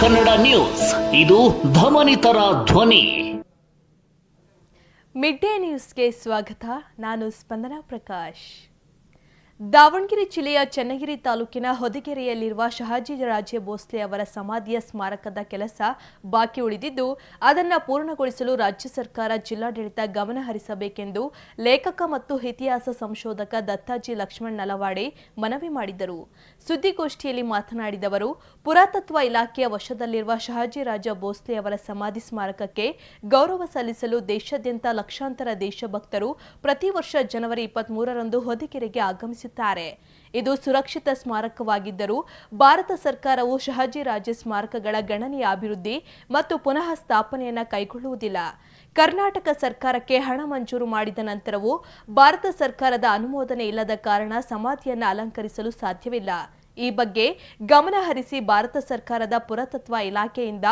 Kannada news. ಇದು ಧಮನಿತರ ಧ್ವನಿ. ಮಿಡ್ ಡೇ ನ್ಯೂಸ್ಗೆ ಸ್ವಾಗತ. ನಾನು ಸ್ಪಂದನಾ ಪ್ರಕಾಶ್. ದಾವಣಗೆರೆ ಜಿಲ್ಲೆಯ ಚನ್ನಗಿರಿ ತಾಲೂಕಿನ ಹೊದಿಗೆರೆಯಲ್ಲಿರುವ ಶಹಾಜಿ ರಾಜೇ ಭೋಸ್ಲೆ ಅವರ ಸಮಾಧಿಯ ಸ್ಮಾರಕದ ಕೆಲಸ ಬಾಕಿ ಉಳಿದಿದ್ದು, ಅದನ್ನು ಪೂರ್ಣಗೊಳಿಸಲು ರಾಜ್ಯ ಸರ್ಕಾರ ಜಿಲ್ಲಾಡಳಿತ ಗಮನ ಹರಿಸಬೇಕೆಂದು ಲೇಖಕ ಮತ್ತು ಇತಿಹಾಸ ಸಂಶೋಧಕ ದತ್ತಾಜಿ ಲಕ್ಷ್ಮಣ್ ನಲವಾಡೆ ಮನವಿ ಮಾಡಿದರು. ಸುದ್ದಿಗೋಷ್ಠಿಯಲ್ಲಿ ಮಾತನಾಡಿದವರು ಪುರಾತತ್ವ ಇಲಾಖೆಯ ವಶದಲ್ಲಿರುವ ಶಹಾಜಿ ರಾಜ ಭೋಸ್ಲೆ ಅವರ ಸಮಾಧಿ ಸ್ಮಾರಕಕ್ಕೆ ಗೌರವ ಸಲ್ಲಿಸಲು ದೇಶಾದ್ಯಂತ ಲಕ್ಷಾಂತರ ದೇಶಭಕ್ತರು ಪ್ರತಿ ವರ್ಷ ಜನವರಿ ಇಪ್ಪತ್ಮೂರರಂದು ಹೊದಿಕೆರೆಗೆ ಆಗಮಿಸುತ್ತಾರೆ. ಇದು ಸುರಕ್ಷಿತ ಸ್ಮಾರಕವಾಗಿದ್ದರೂ, ಭಾರತ ಸರ್ಕಾರವು ಶಹಾಜಿ ರಾಜ ಸ್ಮಾರಕಗಳ ಗಣನೀಯ ಅಭಿವೃದ್ಧಿ ಮತ್ತು ಪುನಃ ಸ್ಥಾಪನೆಯನ್ನು ಕೈಗೊಳ್ಳುವುದಿಲ್ಲ. ಕರ್ನಾಟಕ ಸರ್ಕಾರಕ್ಕೆ ಹಣ ಮಂಜೂರು ಮಾಡಿದ ನಂತರವೂ ಭಾರತ ಸರ್ಕಾರದ ಅನುಮೋದನೆ ಇಲ್ಲದ ಕಾರಣ ಸಮಾಧಿಯನ್ನು ಅಲಂಕರಿಸಲು ಸಾಧ್ಯವಿಲ್ಲ. ಈ ಬಗ್ಗೆ ಗಮನಹರಿಸಿ ಭಾರತ ಸರ್ಕಾರದ ಪುರಾತತ್ವ ಇಲಾಖೆಯಿಂದ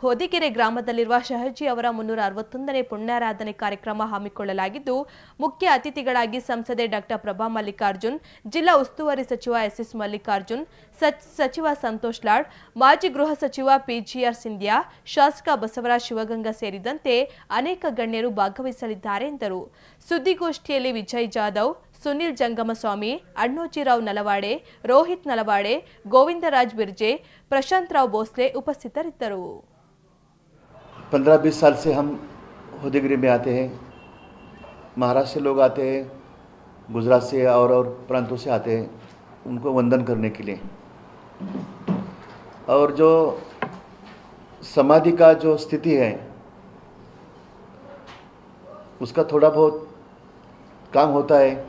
ಹೊದಿಗೆರೆ ಗ್ರಾಮದಲ್ಲಿರುವ ಶಹಜಿ ಅವರ ಮುನ್ನೂರ ಅರವತ್ತೊಂದನೇ ಪುಣ್ಯಾರಾಧನೆ ಕಾರ್ಯಕ್ರಮ ಹಮ್ಮಿಕೊಳ್ಳಲಾಗಿದ್ದು, ಮುಖ್ಯ ಅತಿಥಿಗಳಾಗಿ ಸಂಸದೆ ಡಾಕ್ಟರ್ ಪ್ರಭಾ ಮಲ್ಲಿಕಾರ್ಜುನ್, ಜಿಲ್ಲಾ ಉಸ್ತುವಾರಿ ಸಚಿವ ಎಸ್ಎಸ್ ಮಲ್ಲಿಕಾರ್ಜುನ್, ಸಚ್- ಸಚಿವ ಸಂತೋಷ್ ಲಾಡ್, ಮಾಜಿ ಗೃಹ ಸಚಿವ ಪಿಜಿಆರ್ ಸಿಂಧ್ಯಾ, ಶಾಸಕ ಬಸವರಾಜ್ ಶಿವಗಂಗಾ ಸೇರಿದಂತೆ ಅನೇಕ ಗಣ್ಯರು ಭಾಗವಹಿಸಲಿದ್ದಾರೆ ಎಂದರು. ಸುದ್ದಿಗೋಷ್ಠಿಯಲ್ಲಿ ವಿಜಯ್ ಜಾಧವ್, ಸುನಿಲ್ ಜಂಗಮಸ್ವಾಮಿ, ಅಣ್ಣೋಜಿರಾವ್ ನಲವಾಡೆ, ರೋಹಿತ್ ನಲವಾಡೆ, ಗೋವಿಂದರಾಜ್ ಬಿರ್ಜೆ ಪ್ರಶಾಂತ್ ರಾವ್ ಭೋಸ್ಲೆ ಉಪಸ್ಥಿತರಿದ್ದರು. पंद्रह बीस साल से हम होदीगिरी में आते हैं। महाराष्ट्र से लोग आते हैं, गुजरात से और और प्रांतों से आते हैं, उनको वंदन करने के लिए। और जो समाधि का जो स्थिति है, उसका थोड़ा बहुत काम होता है,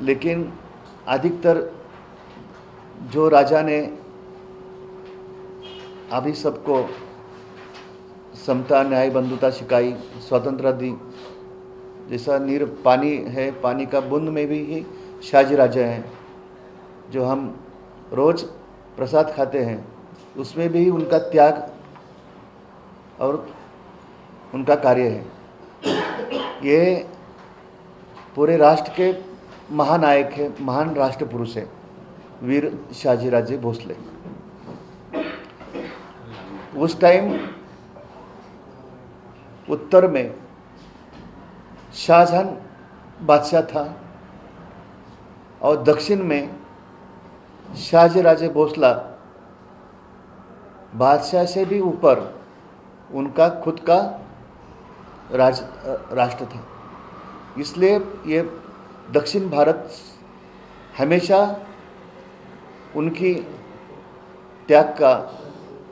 लेकिन अधिकतर जो राजा ने अभी सबको समता न्याय बंधुता सिखाई स्वतंत्रता दी जैसा नीर पानी है, पानी का बूंद में भी ही शाहजी राजा हैं, जो हम रोज़ प्रसाद खाते हैं। उसमें भी उनका त्याग और उनका कार्य है। ये पूरे राष्ट्र के महानायक है, महान राष्ट्र पुरुष है, वीर शाहजी राजे भोसले। उस टाइम उत्तर में शाहजहां बादशाह था और दक्षिण में शाहजी राजे भोसला बादशाह से भी ऊपर उनका खुद का राज राष्ट्र था। इसलिए ये दक्षिण भारत हमेशा उनकी त्याग का,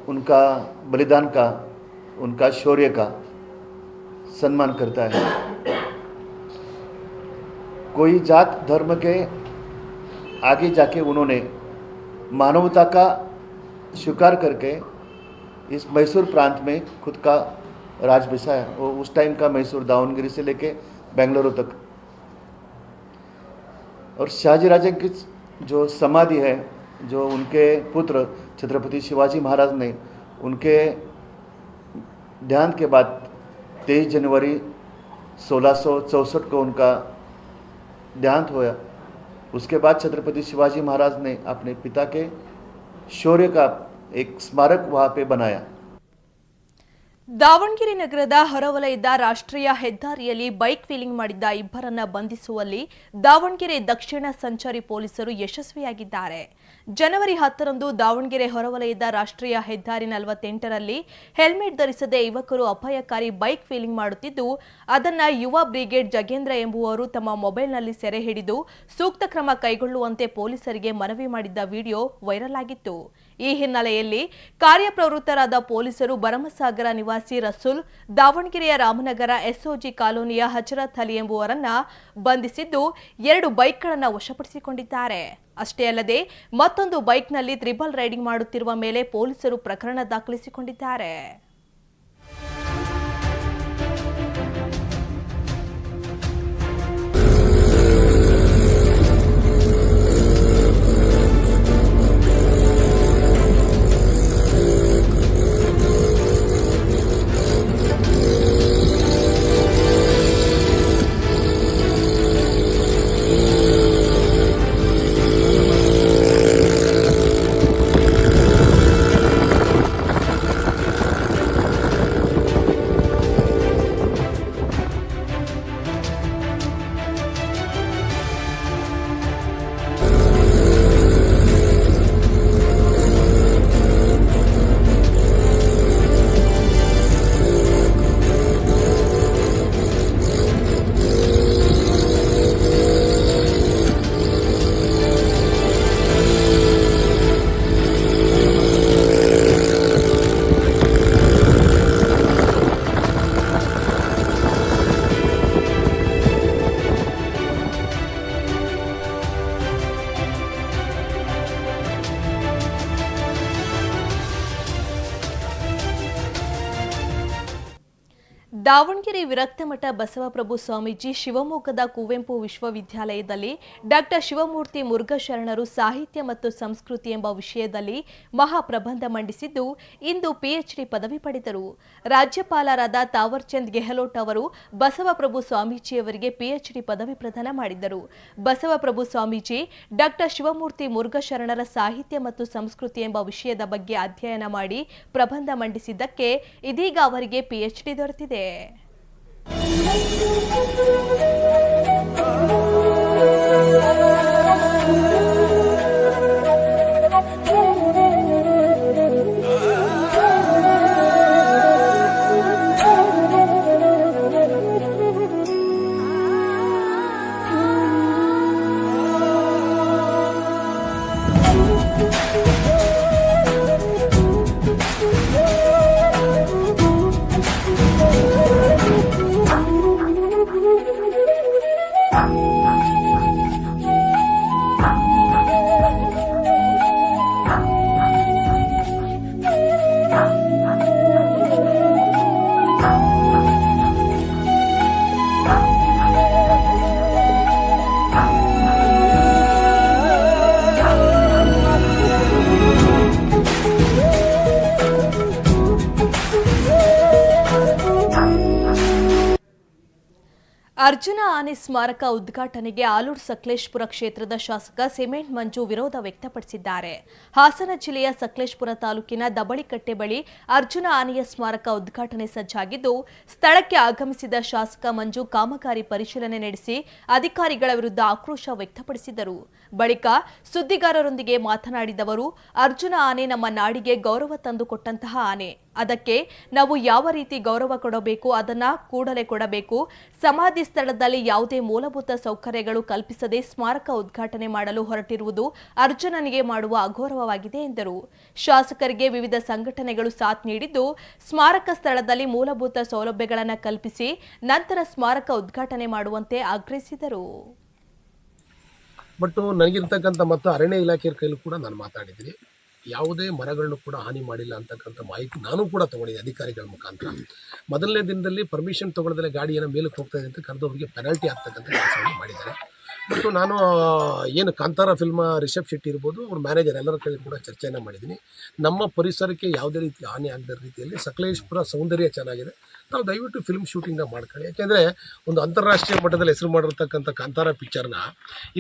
उनका बलिदान का, उनका शौर्य का सम्मान करता है। कोई जात धर्म के आगे जाके उन्होंने मानवता का स्वीकार करके इस मैसूर प्रांत में खुद का राज बसाया वो उस टाइम का मैसूर दावनगिरी से लेके बेंगलुरु तक। और शाहजी राजे की जो समाधि है, जो उनके पुत्र छत्रपति शिवाजी महाराज ने उनके ध्यान के बाद तेईस जनवरी सोलह को उनका देहांत होया उसके बाद छत्रपति शिवाजी महाराज ने अपने पिता के शौर्य का एक स्मारक वहाँ पे बनाया ದಾವಣಗೆರೆ ನಗರದ ಹೊರವಲಯದ ರಾಷ್ಟ್ರೀಯ ಹೆದ್ದಾರಿಯಲ್ಲಿ ಬೈಕ್ ವೀಲಿಂಗ್ ಮಾಡಿದ್ದ ಇಬ್ಬರನ್ನ ಬಂಧಿಸುವಲ್ಲಿ ದಾವಣಗೆರೆ ದಕ್ಷಿಣ ಸಂಚಾರಿ ಪೊಲೀಸರು ಯಶಸ್ವಿಯಾಗಿದ್ದಾರೆ ಜನವರಿ ಹತ್ತರಂದು ದಾವಣಗೆರೆ ಹೊರವಲಯದ ರಾಷ್ಟ್ರೀಯ ಹೆದ್ದಾರಿ ನಲವತ್ತೆಂಟರಲ್ಲಿ ಹೆಲ್ಮೆಟ್ ಧರಿಸದೆ ಯುವಕರು ಅಪಾಯಕಾರಿ ಬೈಕ್ ಫೀಲಿಂಗ್ ಮಾಡುತ್ತಿದ್ದು, ಅದನ್ನು ಯುವ ಬ್ರಿಗೇಡ್ ಜಗೇಂದ್ರ ಎಂಬುವರು ತಮ್ಮ ಮೊಬೈಲ್ನಲ್ಲಿ ಸೆರೆ ಹಿಡಿದು ಸೂಕ್ತ ಕ್ರಮ ಕೈಗೊಳ್ಳುವಂತೆ ಪೊಲೀಸರಿಗೆ ಮನವಿ ಮಾಡಿದ್ದ ವಿಡಿಯೋ ವೈರಲ್ ಆಗಿತ್ತು. ಈ ಹಿನ್ನೆಲೆಯಲ್ಲಿ ಕಾರ್ಯಪ್ರವೃತ್ತರಾದ ಪೊಲೀಸರು ಭರಮಸಾಗರ ನಿವಾಸಿ ರಸೂಲ್, ದಾವಣಗೆರೆಯ ರಾಮನಗರ ಎಸ್ಒಜಿ ಕಾಲೋನಿಯ ಹಜರತ್ ಅಲಿ ಎಂಬುವರನ್ನ ಬಂಧಿಸಿದ್ದು, ಎರಡು ಬೈಕ್ಗಳನ್ನು ವಶಪಡಿಸಿಕೊಂಡಿದ್ದಾರೆ. ಅಷ್ಟೇ ಅಲ್ಲದೆ ಮತ್ತೊಂದು ಬೈಕ್ನಲ್ಲಿ ತ್ರಿಬಲ್ ರೈಡಿಂಗ್ ಮಾಡುತ್ತಿರುವ ಮೇಲೆ ಪೊಲೀಸರು ಪ್ರಕರಣ ದಾಖಲಿಸಿಕೊಂಡಿದ್ದಾರೆ. ವಿರಕ್ತಮಠ ಬಸವಪ್ರಭು ಸ್ವಾಮೀಜಿ ಶಿವಮೊಗ್ಗದ ಕುವೆಂಪು ವಿಶ್ವವಿದ್ಯಾಲಯದಲ್ಲಿ ಡಾಕ್ಟರ್ ಶಿವಮೂರ್ತಿ ಮುರುಘಶರಣರು ಸಾಹಿತ್ಯ ಮತ್ತು ಸಂಸ್ಕೃತಿ ಎಂಬ ವಿಷಯದಲ್ಲಿ ಮಹಾಪ್ರಬಂಧ ಮಂಡಿಸಿದ್ದು ಇಂದು ಪಿಎಚ್ಡಿ ಪದವಿ ಪಡೆದರು. ರಾಜ್ಯಪಾಲರಾದ ತಾವರ್ಚಂದ್ ಗೆಹ್ಲೋಟ್ ಅವರು ಬಸವಪ್ರಭು ಸ್ವಾಮೀಜಿಯವರಿಗೆ ಪಿಎಚ್ಡಿ ಪದವಿ ಪ್ರದಾನ ಮಾಡಿದರು ಬಸವಪ್ರಭು ಸ್ವಾಮೀಜಿ ಡಾಕ್ಟರ್ ಶಿವಮೂರ್ತಿ ಮುರುಘಶರಣರ ಸಾಹಿತ್ಯ ಮತ್ತು ಸಂಸ್ಕೃತಿ ಎಂಬ ವಿಷಯದ ಬಗ್ಗೆ ಅಧ್ಯಯನ ಮಾಡಿ ಪ್ರಬಂಧ ಮಂಡಿಸಿದ್ದಕ್ಕೆ ಇದೀಗ ಅವರಿಗೆ ಪಿಎಚ್ಡಿ ದೊರೆತಿದೆ. Thank you. ಆನೆ ಸ್ಮಾರಕ ಉದ್ಘಾಟನೆಗೆ ಆಲೂರು ಸಕಲೇಶ್ಪುರ ಕ್ಷೇತ್ರದ ಶಾಸಕ ಸಿಮೆಂಟ್ ಮಂಜು ವಿರೋಧ ವ್ಯಕ್ತಪಡಿಸಿದ್ದಾರೆ. ಹಾಸನ ಜಿಲ್ಲೆಯ ಸಕಲೇಶ್ಪುರ ತಾಲೂಕಿನ ದಬಳಿಕಟ್ಟೆ ಬಳಿ ಅರ್ಜುನ ಆನೆಯ ಸ್ಮಾರಕ ಉದ್ಘಾಟನೆ ಸಜ್ಜಾಗಿದ್ದು, ಸ್ಥಳಕ್ಕೆ ಆಗಮಿಸಿದ ಶಾಸಕ ಮಂಜು ಕಾಮಗಾರಿ ಪರಿಶೀಲನೆ ನಡೆಸಿ ಅಧಿಕಾರಿಗಳ ವಿರುದ್ಧ ಆಕ್ರೋಶ ವ್ಯಕ್ತಪಡಿಸಿದರು. ಬಳಿಕ ಸುದ್ದಿಗಾರರೊಂದಿಗೆ ಮಾತನಾಡಿದವರು ಅರ್ಜುನ ಆನೆ ನಮ್ಮ ನಾಡಿಗೆ ಗೌರವ ತಂದುಕೊಟ್ಟಂತಹ ಆನೆ. ಅದಕ್ಕೆ ನಾವು ಯಾವ ರೀತಿ ಗೌರವ ಕೊಡಬೇಕು, ಅದನ್ನ ಕೂಡಲೇ ಕೊಡಬೇಕು? ಸಮಾಧಿ ಸ್ಥಳದಲ್ಲಿ ಯಾವುದೇ ಮೂಲಭೂತ ಸೌಕರ್ಯಗಳು ಕಲ್ಪಿಸದೆ ಸ್ಮಾರಕ ಉದ್ಘಾಟನೆ ಮಾಡಲು ಹೊರಟಿರುವುದು ಅರ್ಜುನನಿಗೆ ಮಾಡುವ ಅಗೌರವವಾಗಿದೆ ಎಂದರು. ಶಾಸಕರಿಗೆ ವಿವಿಧ ಸಂಘಟನೆಗಳು ಸಾಥ್ ನೀಡಿದ್ದು, ಸ್ಮಾರಕ ಸ್ಥಳದಲ್ಲಿ ಮೂಲಭೂತ ಸೌಲಭ್ಯಗಳನ್ನು ಕಲ್ಪಿಸಿ, ನಂತರ ಸ್ಮಾರಕ ಉದ್ಘಾಟನೆ ಮಾಡುವಂತೆ ಆಗ್ರಹಿಸಿದರು. ಬಟ್ ನನಗಿರ್ತಕ್ಕಂಥ ಮತ್ತು ಅರಣ್ಯ ಇಲಾಖೆಯ ಕೈಲೂ ಕೂಡ ನಾನು ಮಾತಾಡಿದ್ದೀನಿ. ಯಾವುದೇ ಮರಗಳನ್ನು ಕೂಡ ಹಾನಿ ಮಾಡಿಲ್ಲ ಅಂತಕ್ಕಂಥ ಮಾಹಿತಿ ನಾನು ಕೂಡ ತೊಗೊಂಡಿದ್ದೆ ಅಧಿಕಾರಿಗಳ ಮುಖಾಂತರ. ಮೊದಲನೇ ದಿನದಲ್ಲಿ ಪರ್ಮಿಷನ್ ತೊಗೊಳ್ದಲ್ಲೇ ಗಾಡಿಯನ್ನು ಮೇಲಕ್ಕೆ ಹೋಗ್ತಾ ಇದೆ ಅಂತ ಕರೆದವರಿಗೆ ಪೆನಾಲ್ಟಿ ಆಗ್ತಕ್ಕಂಥ ಕೆಲಸವನ್ನು ಮಾಡಿದ್ದಾರೆ. ಮತ್ತು ನಾನು, ಏನು ಕಾಂತಾರ ಫಿಲ್ಮ ರಿಷಬ್ ಶೆಟ್ಟಿ ಇರ್ಬೋದು, ಅವ್ರ ಮ್ಯಾನೇಜರ್ ಎಲ್ಲರ ಕೈಲಿ ಕೂಡ ಚರ್ಚೆಯನ್ನು ಮಾಡಿದ್ದೀನಿ. ನಮ್ಮ ಪರಿಸರಕ್ಕೆ ಯಾವುದೇ ರೀತಿ ಹಾನಿ ಆಗದ ರೀತಿಯಲ್ಲಿ ಸಕಲೇಶ್ಪುರ ಸೌಂದರ್ಯ ಚೆನ್ನಾಗಿದೆ. ನಾವು ದಯವಿಟ್ಟು ಫಿಲ್ಮ್ ಶೂಟಿಂಗ್ನ ಮಾಡ್ಕೊಳ್ಳಿ. ಯಾಕೆಂದರೆ ಒಂದು ಅಂತಾರಾಷ್ಟ್ರೀಯ ಮಟ್ಟದಲ್ಲಿ ಹೆಸರು ಮಾಡಿರ್ತಕ್ಕಂಥ ಕಾಂತಾರ ಪಿಕ್ಚರ್ನ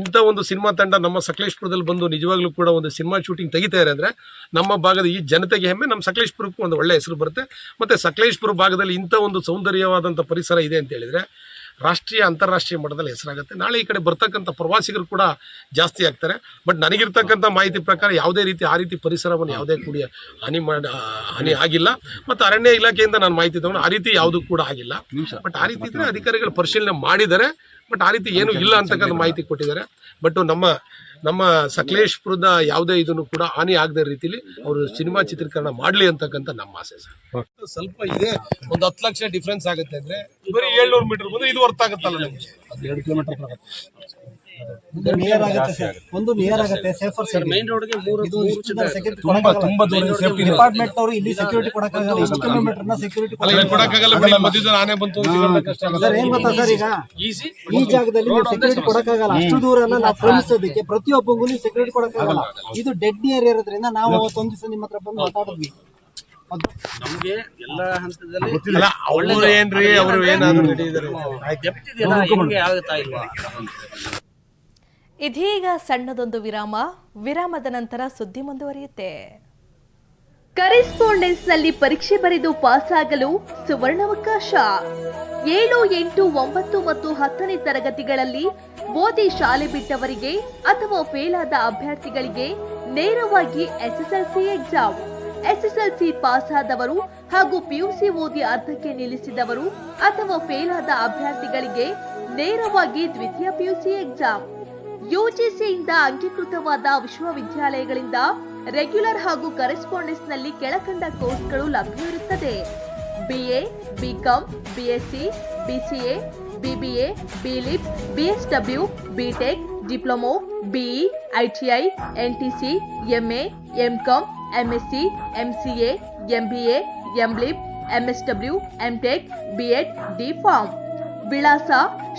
ಇಂಥ ಒಂದು ಸಿನಿಮಾ ತಂಡ ನಮ್ಮ ಸಕಲೇಶ್ಪುರದಲ್ಲಿ ಬಂದು ನಿಜವಾಗ್ಲೂ ಕೂಡ ಒಂದು ಸಿನಿಮಾ ಶೂಟಿಂಗ್ ತೆಗಿತಾರೆ ಅಂದರೆ ನಮ್ಮ ಭಾಗದ ಈ ಜನತೆಗೆ ಹೆಮ್ಮೆ, ನಮ್ಮ ಸಕಲೇಶ್ಪುರಕ್ಕೂ ಒಂದು ಒಳ್ಳೆಯ ಹೆಸರು ಬರುತ್ತೆ. ಮತ್ತು ಸಕಲೇಶ್ಪುರ ಭಾಗದಲ್ಲಿ ಇಂಥ ಒಂದು ಸೌಂದರ್ಯವಾದಂಥ ಪರಿಸರ ಇದೆ ಅಂತ ಹೇಳಿದರೆ ರಾಷ್ಟ್ರೀಯ ಅಂತಾರಾಷ್ಟ್ರೀಯ ಮಟ್ಟದಲ್ಲಿ ಹೆಸರಾಗುತ್ತೆ. ನಾಳೆ ಈ ಕಡೆ ಬರ್ತಕ್ಕಂಥ ಪ್ರವಾಸಿಗರು ಕೂಡ ಜಾಸ್ತಿ ಆಗ್ತಾರೆ. ಬಟ್ ನನಗಿರ್ತಕ್ಕಂಥ ಮಾಹಿತಿ ಪ್ರಕಾರ ಯಾವುದೇ ರೀತಿ ಆ ರೀತಿ ಪರಿಸರವನ್ನು ಯಾವುದೇ ಕೂಡಿ ಹಾನಿ ಮಾಡಿ ಹಾನಿ ಆಗಿಲ್ಲ. ಮತ್ತು ಅರಣ್ಯ ಇಲಾಖೆಯಿಂದ ನಾನು ಮಾಹಿತಿ ತಗೊಂಡು ಆ ರೀತಿ ಯಾವುದೂ ಕೂಡ ಆಗಿಲ್ಲ. ಬಟ್ ಆ ರೀತಿ ಇದ್ದರೆ ಅಧಿಕಾರಿಗಳು ಪರಿಶೀಲನೆ ಮಾಡಿದ್ದಾರೆ. ಬಟ್ ಆ ರೀತಿ ಏನೂ ಇಲ್ಲ ಅಂತಕ್ಕಂಥ ಮಾಹಿತಿ ಕೊಟ್ಟಿದ್ದಾರೆ. ಬಟ್ ನಮ್ಮ ನಮ್ಮ ಸಕಲೇಶ್ಪುರದ ಯಾವುದೇ ಇದನ್ನು ಕೂಡ ಹಾನಿ ಆಗದ ರೀತಿಲಿ ಅವರು ಸಿನಿಮಾ ಚಿತ್ರೀಕರಣ ಮಾಡಲಿ ಅಂತಕ್ಕಂಥ ನಮ್ಮ ಆಸೆ ಸರ್. ಸ್ವಲ್ಪ ಇದೆ ಒಂದು ಹತ್ತು ಲಕ್ಷ ಡಿಫ್ರೆನ್ಸ್ ಆಗುತ್ತೆ ಅಂದ್ರೆ ಬರೀ ಏಳ್ನೂರು ಮೀಟರ್ ಬಂದ್ರೆ ಇದು ವರ್ತ್ ಆಗುತ್ತಲ್ಲ ನಮಗೆ? ಎರಡು ಕಿಲೋಮೀಟರ್ ನಿಯರ್ ಆಗುತ್ತೆ. ಸರ್ ಒಂದು ನಿಯರ್ ಆಗುತ್ತೆ. ಸೇಫರ್ ಸರ್ ಮೈನ್ ರೋಡ್ಗೆ ಮೂರು ಇದು ಇಷ್ಟು ಸೆಕ್ಯೂರಿಟಿ ತುಂಬಾ ತುಂಬಾ ದೂರ ಸೇಫ್ಟಿ ಡಿಪಾರ್ಟ್ಮೆಂಟ್ ಅವರು ಇಲ್ಲಿ ಸೆಕ್ಯೂರಿಟಿ ಕೊಡಕ್ಕಾಗಲ್ಲ. ಇಷ್ಟು ಕಿಲೋಮೀಟರ್ನ ಸೆಕ್ಯೂರಿಟಿ ಅಲ್ಲ ಕೊಡಕ್ಕಾಗಲ್ಲ. ಬಿಡಿ ಬಂತು ಸರ್ ಏನ್ ಗೊತ್ತಾ ಸರ್ ಈಗ? ಈಸಿ ಈ ಜಾಗದಲ್ಲಿ ನೀವು ಸೆಕ್ಯೂರಿಟಿ ಕೊಡಕ್ಕಾಗಲ್ಲ. ಅಷ್ಟು ದೂರ ನಾವು ಕ್ರಮಿಸೋದಕ್ಕೆ ಪ್ರತಿಯೊಬ್ಬಗೂ ನೀವು ಸೆಕ್ಯೂರಿಟಿ ಕೊಡಕ್ಕಾಗಲ್ಲ. ಇದು ಡೆಡ್ ನಿಯರ್ ಇರೋದ್ರಿಂದ ನಾವು ಅವತ್ತೊಂದು ದಿವಸ ನಿಮ್ಮ ಹತ್ರ ಬಂದು ಮಾತಾಡಿದ್ವಿ. ನಮ್ಗೆ ಎಲ್ಲ ಹಂತದಲ್ಲಿ ಅಲ್ಲ ಅವ್ರು ಏನ್ರಿ ಅವರು ಏನಾದ್ರು ಆಗುತ್ತಾ ಇಲ್ವಾ? ಇದೀಗ ಸಣ್ಣದೊಂದು ವಿರಾಮ. ವಿರಾಮದ ನಂತರ ಸುದ್ದಿ ಮುಂದುವರಿಯುತ್ತೆ. ಕರೆಸ್ಪಾಂಡೆನ್ಸ್ನಲ್ಲಿ ಪರೀಕ್ಷೆ ಬರೆದು ಪಾಸಾಗಲು ಸುವರ್ಣಾವಕಾಶ. ಏಳು ಎಂಟು ಒಂಬತ್ತು ಮತ್ತು ಹತ್ತನೇ ತರಗತಿಗಳಲ್ಲಿ ಓದಿ ಶಾಲೆ ಬಿಟ್ಟವರಿಗೆ ಅಥವಾ ಫೇಲ್ ಆದ ಅಭ್ಯರ್ಥಿಗಳಿಗೆ ನೇರವಾಗಿ ಎಸ್ಎಸ್ಎಲ್ಸಿ ಎಕ್ಸಾಮ್. ಎಸ್ಎಸ್ಎಲ್ಸಿ ಪಾಸ್ ಆದವರು ಹಾಗೂ ಪಿಯುಸಿ ಓದಿ ಅರ್ಧಕ್ಕೆ ನಿಲ್ಲಿಸಿದವರು ಅಥವಾ ಫೇಲ್ ಆದ ಅಭ್ಯರ್ಥಿಗಳಿಗೆ ನೇರವಾಗಿ ದ್ವಿತೀಯ ಪಿಯುಸಿ ಎಕ್ಸಾಮ್. ಯುಜಿಸಿಯಿಂದ ಅಂಗೀಕೃತವಾದ ವಿಶ್ವವಿದ್ಯಾಲಯಗಳಿಂದ ರೆಗ್ಯುಲರ್ ಹಾಗೂ ಕರೆಸ್ಪಾಂಡೆನ್ಸ್ನಲ್ಲಿ ಕೆಳಕಂಡ ಕೋರ್ಸ್ಗಳು ಲಭ್ಯವಿರುತ್ತದೆ. BA BCom BSc BCA BBA BLib BSW BTech diploma BE ITI NTC MA MCom MSc MCA MBA MLib MSW MTech BEd D Pharm ವಿಳಾಸ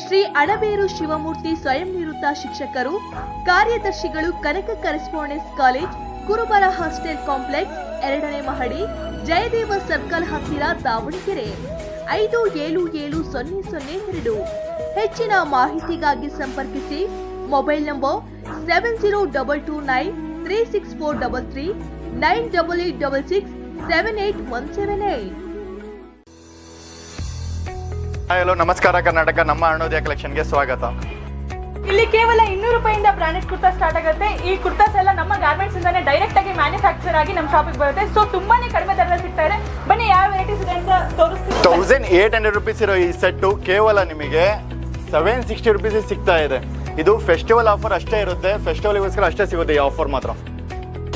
ಶ್ರೀ ಅಣಬೇರು ಶಿವಮೂರ್ತಿ ಸ್ವಯಂ ನಿವೃತ್ತ ಶಿಕ್ಷಕರು, ಕಾರ್ಯದರ್ಶಿಗಳು ಕನಕ ಕರೆಸ್ಪಾಂಡೆನ್ಸ್ ಕಾಲೇಜ್, ಕುರುಬರ ಹಾಸ್ಟೆಲ್ ಕಾಂಪ್ಲೆಕ್ಸ್, ಎರಡನೇ ಮಹಡಿ, ಜಯದೇವ ಸರ್ಕಲ್ ಹತ್ತಿರ ದಾವಣಗೆರೆ. ಐದು ಏಳು ಏಳು ಸೊನ್ನೆ ಸೊನ್ನೆ ಎರಡು. ಹೆಚ್ಚಿನ ಮಾಹಿತಿಗಾಗಿ ಸಂಪರ್ಕಿಸಿ mobile number seven zero double two nine three six four double three nine double eight double six seven eight one seven eight. Hello ನಮಸ್ಕಾರ ಕರ್ನಾಟಕ, ನಮ್ಮ ಅರುಣೋದಯ ಕಲೆಕ್ಷನ್ಗೆ ಸ್ವಾಗತ. ಇಲ್ಲಿ ಕೇವಲ ಇನ್ನೂರು ರೂಪಾಯಿಂದ ಬ್ರಾಂಡೆಡ್ ಕುರ್ತಾ ಸ್ಟಾರ್ಟ್ ಆಗುತ್ತೆ. ಈ ಕುರ್ತಾಸ್ ಎಲ್ಲ ನಮ್ಮ ಗಾರ್ಮೆಂಟ್ಸ್ ಇಂದಾನೆ ಡೈರೆಕ್ಟ್ ಆಗಿ ಮ್ಯಾನುಫ್ಯಾಕ್ಚರ್ ಆಗಿ ನಮ್ಮ ಶಾಪಿಗೆ ಬರುತ್ತೆ. ಸೊ ತುಂಬಾನೇ ಕಡಿಮೆ ದರದಲ್ಲಿ ಸಿಗ್ತಾ ಇದೆ. ಬನ್ನಿ, ಯಾವ ವೆರೈಟೀಸ್ ಇದೆ ಅಂತ ತೋರಿಸ್ತೀನಿ ತೌಸಂಡ್ ಏಟ್ ಹಂಡ್ರೆಡ್ ರುಪೀಸ್ ಇರೋ ಈ ಸೆಟ್ಟು ಕೇವಲ ನಿಮಗೆ ಸೆವೆನ್ ಸಿಕ್ಸ್ಟಿ ರುಪೀಸ್ ಸಿಗ್ತಾ ಇದೆ. ಇದು ಫೆಸ್ಟಿವಲ್ ಆಫರ್ ಅಷ್ಟೇ ಇರುತ್ತೆ. ಫೆಸ್ಟಿವಲ್ಗೋಸ್ಕರ ಅಷ್ಟೇ ಸಿಗುತ್ತೆ ಈ ಆಫರ್ ಮಾತ್ರ.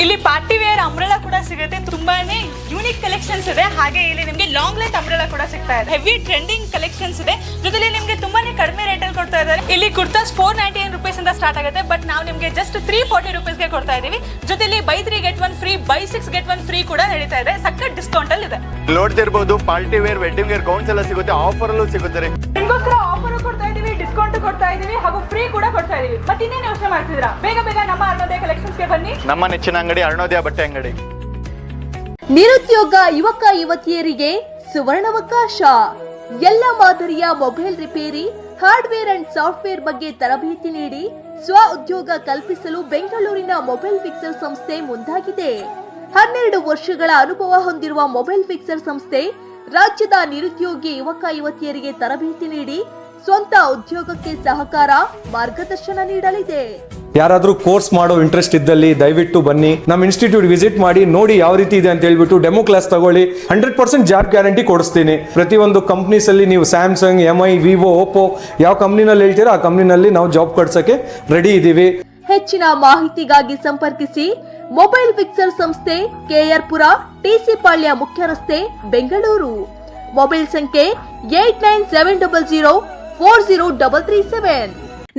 ಇಲ್ಲಿ ಪಾರ್ಟಿ ವೇರ್ ಅಂಬ್ರೆಲಾ ಕೂಡ ಸಿಗುತ್ತೆ. ತುಂಬಾನೇ ಯೂನಿಕ್ ಕಲೆಕ್ಷನ್ಸ್ ಇದೆ. ಹಾಗೆ ಇಲ್ಲಿ ನಿಮಗೆ ಲಾಂಗ್ ಲೈಫ್ ಅಂಬ್ರೆಲಾ ಕೂಡ ಸಿಗ್ತಾ ಇದೆ. ಹೆವಿ ಟ್ರೆಂಡಿಂಗ್ ಕಲೆಕ್ಷನ್ಸ್ ಇದೆ. ಜೊತೆಲಿ ನಿಮಗೆ ತುಂಬಾನೇ ಕಡಿಮೆ ರೇಟ್ ಅಲ್ಲಿ ಕೊಡ್ತಾ ಇದ್ದಾರೆ. ಇಲ್ಲಿ ಕುರ್ತಾಸ್ ಫೋರ್ ನೈಂಟಿ ಏನ್ ರುಪೀಸ್ ಇಂದ ಸ್ಟಾರ್ಟ್ ಆಗುತ್ತೆ. ಬಟ್ ನಾವು ನಿಮಗೆ ಜಸ್ಟ್ ತ್ರೀ ಫೋರ್ಟಿ ರುಪೀಸ್ಗೆ ಕೊಡ್ತಾ ಇದೀವಿ. ಜೊತೆಲಿ buy three get one free buy six get one free ಕೂಡ ನಡೀತಾ ಇದೆ. ಸಖತ್ ಡಿಸ್ಕೌಂಟ್ ಅಲ್ಲಿ ಇದೆ. ನೋಡ್ತಿರ್ಬೋದು party wear wedding wear gowns ಎಲ್ಲ ಸಿಗುತ್ತೆ. ಅಲ್ಲೂ ಸಿಗುತ್ತೆ ನಿಮ್ಗೋಸ್ಕರ ಆಫರ್ ಡಿಸ್ಕೌಂಟ್ ಕೊಡ್ತಾ ಇದೀವಿ ಹಾಗೂ ಫ್ರೀ ಕೂಡ ಕೊಡ್ತಾ ಇದೀವಿ. ಮತ್ತೆ ಇನ್ನೇನು ಯೋಚನೆ ಮಾಡ್ತಿದ್ದೀರಾ? ಬೇಗ ಬೇಗ ನಮ್ಮ ಅರುಣೋದಯ ಕಲೆಕ್ಷನ್ಸ್ಗೆ ಬನ್ನಿ. ನಮ್ಮ ನೆಚ್ಚಿನ ಅಂಗಡಿ ಅರುಣೋದಯ ಬಟ್ಟೆ ಅಂಗಡಿ. ನಿರುದ್ಯೋಗ ಯುವಕ ಯುವತಿಯರಿಗೆ ಸುವರ್ಣಾವಕಾಶ. ಎಲ್ಲ ಮಾದರಿಯ mobile repair hardware and software ಬಗ್ಗೆ ತರಬೇತಿ ನೀಡಿ ಸ್ವ ಉದ್ಯೋಗ ಕಲ್ಪಿಸಲು ಬೆಂಗಳೂರಿನ ಮೊಬೈಲ್ ಫಿಕ್ಸರ್ ಸಂಸ್ಥೆ ಮುಂದಾಗಿದೆ. ಹನ್ನೆರಡು ವರ್ಷಗಳ ಅನುಭವ ಹೊಂದಿರುವ ಮೊಬೈಲ್ ಫಿಕ್ಸರ್ ಸಂಸ್ಥೆ ರಾಜ್ಯದ ನಿರುದ್ಯೋಗಿ ಯುವಕ ಯುವತಿಯರಿಗೆ ತರಬೇತಿ ನೀಡಿ ಸ್ವಂತ ಉದ್ಯೋಗಕ್ಕೆ ಸಹಕಾರ ಮಾರ್ಗದರ್ಶನ ನೀಡಲಿದೆ. ಯಾರಾದರೂ ಕೋರ್ಸ್ ಮಾಡೋ ಇಂಟ್ರೆಸ್ಟ್ ಇದ್ದಲ್ಲಿ ದಯವಿಟ್ಟು ಬನ್ನಿ. ನಮ್ಮ ಇನ್ಸ್ಟಿಟ್ಯೂಟ್ ವಿಸಿಟ್ ಮಾಡಿ ನೋಡಿ ಯಾವ ರೀತಿ ಇದೆ ಅಂತ ಹೇಳ್ಬಿಟ್ಟು ಡೆಮೋ ಕ್ಲಾಸ್ ತಗೊಳ್ಳಿ. ಹಂಡ್ರೆಡ್ ಪರ್ಸೆಂಟ್ ಜಾಬ್ ಗ್ಯಾರಂಟಿ ಕೊಡಿಸ್ತೀನಿ. ಪ್ರತಿಯೊಂದು ಕಂಪ್ನೀಸಲ್ಲಿ ನೀವು Samsung M I Vivo Oppo ಯಾವ ಕಂಪ್ನಿನಲ್ಲಿ ಹೇಳ್ತೀರಾ ಆ ಕಂಪ್ನಿನಲ್ಲಿ ನಾವು ಜಾಬ್ ಕೊಡ್ಸಕ್ಕೆ ರೆಡಿ ಇದ್ದೀವಿ. ಹೆಚ್ಚಿನ ಮಾಹಿತಿಗಾಗಿ ಸಂಪರ್ಕಿಸಿ. ಮೊಬೈಲ್ ಫಿಕ್ಸರ್ ಸಂಸ್ಥೆ ಕೆಆರ್ ಪುರ ಟಿಸಿ ಪಾಳ್ಯ ಮುಖ್ಯ ರಸ್ತೆ ಬೆಂಗಳೂರು. ಮೊಬೈಲ್ ಸಂಖ್ಯೆ eight nine seven double zero four zero double three seven.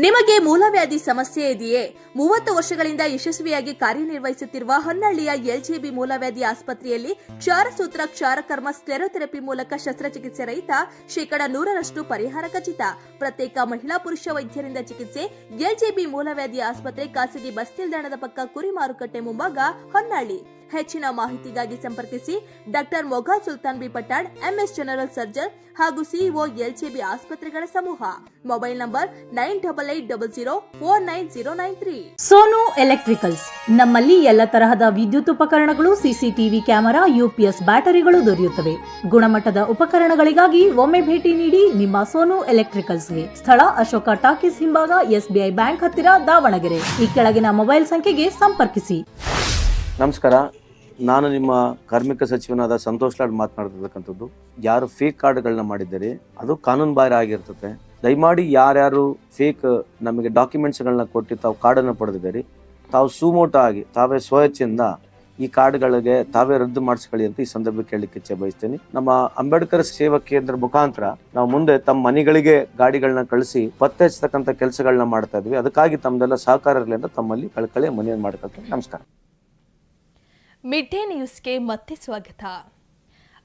ನಿಮಗೆ ಮೂಲವ್ಯಾಧಿ ಸಮಸ್ಯೆ ಇದೆಯೇ? ಮೂವತ್ತು ವರ್ಷಗಳಿಂದ ಯಶಸ್ವಿಯಾಗಿ ಕಾರ್ಯನಿರ್ವಹಿಸುತ್ತಿರುವ ಹೊನ್ನಳ್ಳಿಯ ಎಲ್ಜೆಬಿ ಮೂಲವ್ಯಾಧಿ ಆಸ್ಪತ್ರೆಯಲ್ಲಿ ಕ್ಷಾರಸೂತ್ರ ಕ್ಷಾರಕರ್ಮ ಸ್ಟೆರೋಥೆರಪಿ ಮೂಲಕ ಶಸ್ತ್ರಚಿಕಿತ್ಸೆ ರಹಿತ ಶೇಕಡ ನೂರರಷ್ಟು ಪರಿಹಾರ ಖಚಿತ. ಪ್ರತ್ಯೇಕ ಮಹಿಳಾ ಪುರುಷ ವೈದ್ಯರಿಂದ ಚಿಕಿತ್ಸೆ, ಎಲ್ಜೆಬಿ ಮೂಲವ್ಯಾಧಿ ಆಸ್ಪತ್ರೆ ಖಾಸಗಿ ಬಸ್ ನಿಲ್ದಾಣದ ಪಕ್ಕ ಕುರಿ ಮಾರುಕಟ್ಟೆ ಮುಂಭಾಗ ಹೊನ್ನಾಳಿ. ಹೆಚ್ಚಿನ ಮಾಹಿತಿಗಾಗಿ ಸಂಪರ್ಕಿಸಿ doctor Mogha Sultan B Pattad MS general surgeon ಹಾಗೂ ಸಿಇಒ ಎಲ್ಜೆಬಿ ಆಸ್ಪತ್ರೆಗಳ ಸಮೂಹ. Mobile number nine double eight double zero four nine zero nine three. Sonu electricals. ನಮ್ಮಲ್ಲಿ ಎಲ್ಲ ತರಹದ ವಿದ್ಯುತ್ ಉಪಕರಣಗಳು ಸಿಸಿಟಿವಿ ಕ್ಯಾಮೆರಾ ಯುಪಿಎಸ್ ಬ್ಯಾಟರಿಗಳು ದೊರೆಯುತ್ತವೆ. ಗುಣಮಟ್ಟದ ಉಪಕರಣಗಳಿಗಾಗಿ ಒಮ್ಮೆ ಭೇಟಿ ನೀಡಿ ನಿಮ್ಮ ಸೋನು ಎಲೆಕ್ಟ್ರಿಕಲ್ಸ್ಗೆ. ಸ್ಥಳ ಅಶೋಕ ಟಾಕೀಸ್ ಹಿಂಭಾಗ ಎಸ್ಬಿಐ ಬ್ಯಾಂಕ್ ಹತ್ತಿರ ದಾವಣಗೆರೆ. ಈ ಕೆಳಗಿನ ಮೊಬೈಲ್ ಸಂಖ್ಯೆಗೆ ಸಂಪರ್ಕಿಸಿ. ನಮಸ್ಕಾರ. ನಾನು ನಿಮ್ಮ ಕಾರ್ಮಿಕ ಸಚಿವನಾದ ಸಂತೋಷ್ ಲಾಡ್ ಮಾತನಾಡ್ತಿರ್ತಕ್ಕಂಥದ್ದು, ಯಾರು ಫೇಕ್ ಕಾರ್ಡ್ಗಳನ್ನ ಮಾಡಿದ್ದೀರಿ, ಅದು ಕಾನೂನು ಬಾಹಿರ ಆಗಿರ್ತದೆ ದಯಮಾಡಿ ಯಾರ್ಯಾರು ಫೇಕ್ ನಮಗೆ ಡಾಕ್ಯುಮೆಂಟ್ಸ್ಗಳನ್ನ ಕೊಟ್ಟು ತಾವು ಕಾರ್ಡನ್ನು ಪಡೆದಿದ್ದೀರಿ, ತಾವು ಸುಮೋಟ ಆಗಿ, ತಾವೇ ಸ್ವಚ್ಛಿಂದ ಈ ಕಾರ್ಡ್ಗಳಿಗೆ ತಾವೇ ರದ್ದು ಮಾಡಿಸ್ಕೊಳ್ಳಿ ಅಂತ ಈ ಸಂದರ್ಭಕ್ಕೆ ಕೇಳಲಿಕ್ಕೆ ಇಚ್ಛೆ ಬಯಸ್ತೇನೆ. ನಮ್ಮ ಅಂಬೇಡ್ಕರ್ ಸೇವಾ ಕೇಂದ್ರ ಮುಖಾಂತರ ನಾವು ಮುಂದೆ ತಮ್ಮ ಮನೆಗಳಿಗೆ ಗಾಡಿಗಳನ್ನ ಕಳಿಸಿ, ಪತ್ತೆ ಹಚ್ಚತಕ್ಕಂಥ ಕೆಲಸಗಳನ್ನ ಮಾಡ್ತಾ ಇದ್ವಿ. ಅದಕ್ಕಾಗಿ ತಮ್ಮದೆಲ್ಲ ಸಹಕಾರ ಇರಲಿ ಅಂತ ತಮ್ಮಲ್ಲಿ ಕಳ್ಕಳಿ ಮನೆಯನ್ನು ಮಾಡ್ಕೊಳ್ತೇನೆ ನಮಸ್ಕಾರ. ಮಿಡ್ ಡೇ ನ್ಯೂಸ್ಗೆ ಮತ್ತೆ ಸ್ವಾಗತ.